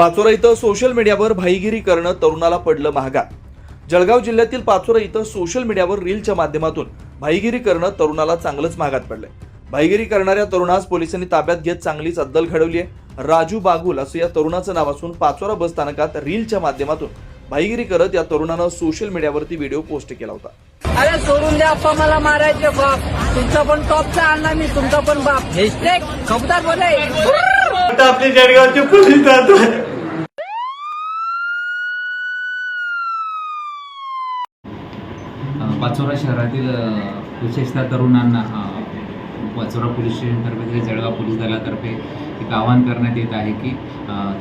पाचोरा इथं सोशल मीडियावर भाईगिरी करणं तरुणाला पडलं महागात. जळगाव जिल्ह्यातील पाचोरा इथं सोशल मीडियावर रीलच्या माध्यमातून भाईगिरी करणं तरुणाला चांगलंच महागात पडलंय. भाईगिरी करणाऱ्या तरुणास पोलिसांनी ताब्यात घेत चांगलीच अद्दल घडवली आहे राजू बागुल असं या तरुणाचं नाव असून पाचोरा बस स्थानकात रीलच्या माध्यमातून भाईगिरी करत या तरुणानं सोशल मीडियावरती व्हिडिओ पोस्ट केला होता. अरे सोडून द्या अप्पा मला मारायचे बाप. तुमचा पण टॉपचा आणला मी तुमचा पण बाप. हेस्टेक खबदार बोले. आता आपले जळगावचे पोलीस आता अ, पाचोरा शहरातील विशेषतः तरुणांना पाचोरा पोलीस स्टेशनतर्फे तरी जळगाव पोलीस दलातर्फे एक आवाहन करण्यात येत आहे की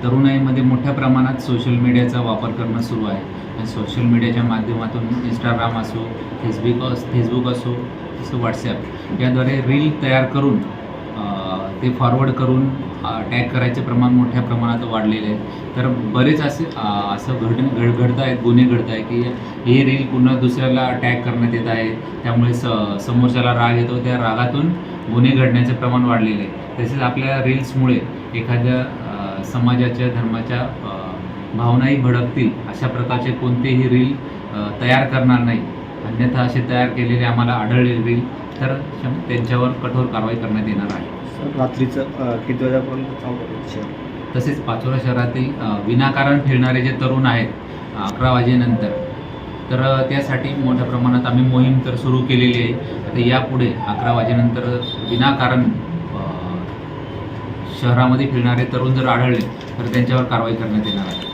तरुणाईमध्ये मोठ्या प्रमाणात सोशल मीडियाचा वापर करणं सुरू आहे. आणि सोशल मीडियाच्या माध्यमातून इंस्टाग्राम असो फेसबुक फेसबुक असो तसं व्हॉट्सॲप याद्वारे रील तयार करून ते फॉरवर्ड करून टॅग करायचे प्रमाण मोठ्या प्रमाणात वाढलेले आहे तर बरेच असे असं घड घड घडत आहेत गुन्हे घडत आहे की हे रील पुन्हा दुसऱ्याला टॅग करण्यात येत आहे त्यामुळे स समोरच्याला राग येतो. त्या रागातून गुन्हे घडण्याचे प्रमाण वाढलेले आहे. तसेच आपल्या रील्समुळे एखाद्या समाजाच्या धर्माच्या भावनाही भडकतील अशा प्रकारचे कोणतेही रील तयार करणार नाही. अन्यथा असे तयार केलेले आम्हाला आढळले तर त्यांच्यावर कठोर कारवाई करण्यात येणार आहे. रात्रीचं किती वाजेपर्यंत तसेच पाचोरा शहरातील विनाकारण फिरणारे जे तरुण आहेत अकरा वाजेनंतर तर त्यासाठी मोठ्या प्रमाणात आम्ही मोहीम तर सुरू केलेली आहे. आता यापुढे अकरा वाजेनंतर विनाकारण शहरामध्ये फिरणारे तरुण जर आढळले तर त्यांच्यावर कारवाई करण्यात येणार आहे.